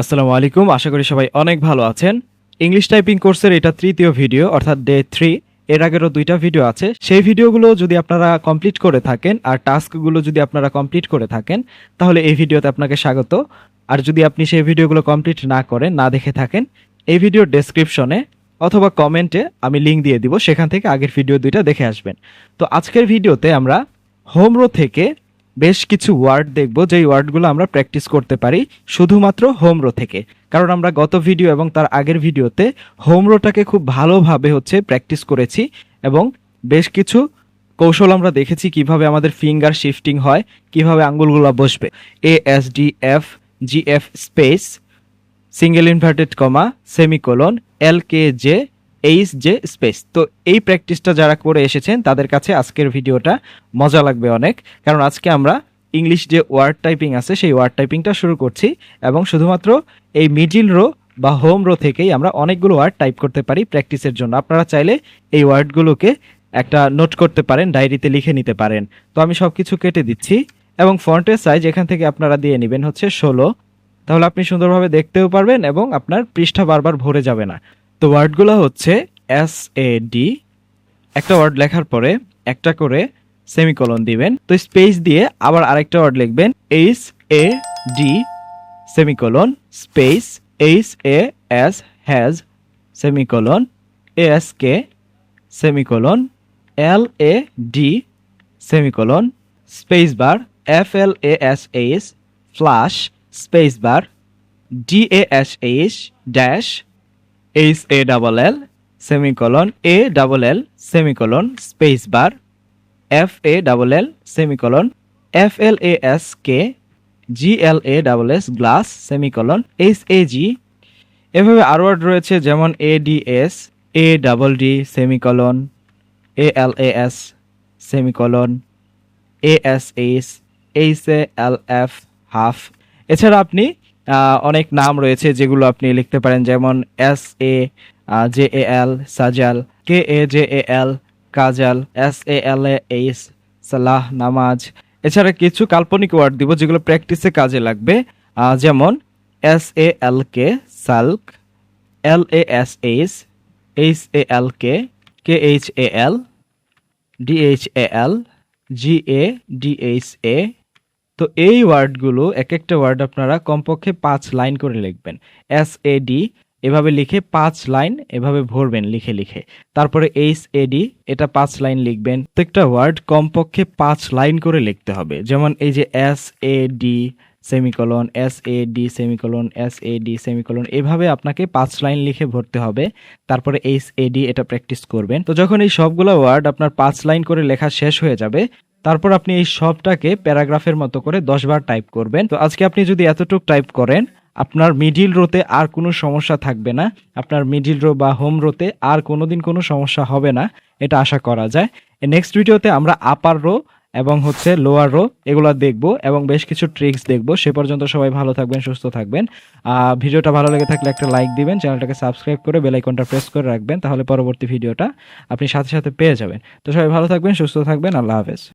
আসসালামু আলাইকুম। আশা করি সবাই অনেক ভালো আছেন। ইংলিশ টাইপিং কোর্সের এটা তৃতীয় ভিডিও অর্থাৎ ডে থ্রি এর আগেরও দুইটা ভিডিও আছে। সেই ভিডিওগুলো যদি আপনারা কমপ্লিট করে থাকেন, আর টাস্কগুলো যদি আপনারা কমপ্লিট করে থাকেন, তাহলে এই ভিডিওতে আপনাকে স্বাগত। আর যদি আপনি সেই ভিডিওগুলো কমপ্লিট না করেন, না দেখে থাকেন, এই ভিডিওর ডেসক্রিপশনে অথবা কমেন্টে আমি লিঙ্ক দিয়ে দিব, সেখান থেকে আগের ভিডিও দুইটা দেখে আসবেন। তো আজকের ভিডিওতে আমরা হোমরো থেকে বেশ কিছু ওয়ার্ড দেখব, যেই ওয়ার্ডগুলো আমরা প্র্যাকটিস করতে পারি শুধুমাত্র হোমরো থেকে। কারণ আমরা গত ভিডিও এবং তার আগের ভিডিওতে হোমরোটাকে খুব ভালোভাবে হচ্ছে প্র্যাকটিস করেছি এবং বেশ কিছু কৌশল আমরা দেখেছি কীভাবে আমাদের ফিঙ্গার শিফটিং হয়, কীভাবে আঙ্গুলগুলো বসবে। A S D F G F space single inverted comma semicolon L K J H J space তো এই প্র্যাকটিসটা যারা করে এসেছেন, তাদের কাছে আজকের ভিডিওটা মজা লাগবে অনেক। কারণ আজকে আমরা ইংলিশ যে ওয়ার্ড টাইপিং আছে, সেই ওয়ার্ড টাইপিংটা শুরু করছি এবং শুধুমাত্র এই মিডিল রো বা হোম রো থেকেই আমরা অনেকগুলো ওয়ার্ড টাইপ করতে পারি প্র্যাকটিসের জন্য। আপনারা চাইলে এই ওয়ার্ডগুলোকে একটা নোট করতে পারেন ডায়েরিতে লিখে নিতে পারেন। তো আমি সব কিছু কেটে দিচ্ছি এবং ফন্টের সাইজ এখান থেকে আপনারা দিয়ে নেবেন হচ্ছে ষোলো। তাহলে আপনি সুন্দরভাবে দেখতেও পারবেন এবং আপনার পৃষ্ঠা বারবার ভরে যাবে না। তো ওয়ার্ডগুলো হচ্ছে এস এ ডি একটা ওয়ার্ড লেখার পরে একটা করে সেমিকোলন দিবেন। তো স্পেস দিয়ে আবার আরেকটা ওয়ার্ড লিখবেন H A D semicolon space H A S has semicolon S K semicolon L A D semicolon space bar F L A S H flash space bar D A S H dash H A double L semicolon A double L semicolon space bar F A double L semicolon F L A S K G L A double S glass semicolon H A G এভাবে আরও রয়েছে যেমন A D S A double D semicolon A L A S semicolon A S H H A L F half এছাড়া আপনি অনেক নাম রয়েছে যেগুলো আপনি লিখতে পারেন, যেমন S A J A L সাজাল K A J A L kajal S A L A H সালাহ নামাজ এছাড়া কিছু কাল্পনিক ওয়ার্ড দিব যেগুলো প্র্যাকটিসে কাজে লাগবে। যেমন S A L K সালক L A S H H A L K K H A L DH A L G A DH A তো এই ওয়ার্ডগুলো এক একটা ওয়ার্ড আপনারা কমপক্ষে পাঁচ লাইন করে লিখবেন। এস এ ডি এভাবে লিখে পাঁচ লাইন এভাবে ভরবেন লিখে লিখে। তারপরে এইচ এ ডি এটা পাঁচ লাইন লিখবেন। প্রত্যেকটা ওয়ার্ড কমপক্ষে পাঁচ লাইন করে লিখতে হবে। যেমন এই যে S A D semicolon S A D semicolon S A D semicolon, এভাবে আপনাকে পাঁচ লাইন লিখে ভরতে হবে। তারপরে এইচ এ ডি এটা প্র্যাকটিস করবেন। তো যখন এই সবগুলো ওয়ার্ড আপনার পাঁচ লাইন করে লেখা শেষ হয়ে যাবে তারপর আপনি এই সবটাকে প্যারাগ্রাফের মতো করে দশ বার টাইপ করবেন। তো আজকে আপনি যদি এতটুকু টাইপ করেন, আপনার মিডিল রোতে আর কোনো সমস্যা থাকবে না। আপনার মিডিল রো বা হোম রোতে আর কোনোদিন কোনো সমস্যা হবে না, এটা আশা করা যায়। নেক্সট ভিডিওতে আমরা আপার রো এবং হচ্ছে লোয়ার রো এগুলো দেখব এবং বেশ কিছু ট্রিক্স দেখব। সে পর্যন্ত সবাই ভালো থাকবেন, সুস্থ থাকবেন। ভিডিওটা ভালো লেগে থাকলে একটা লাইক দিবেন, চ্যানেলটাকে সাবস্ক্রাইব করে বেল আইকনটা প্রেস করে রাখবেন, তাহলে পরবর্তী ভিডিওটা আপনি সাথে সাথে পেয়ে যাবেন। তো সবাই ভালো থাকবেন, সুস্থ থাকবেন, আল্লাহ হাফেজ।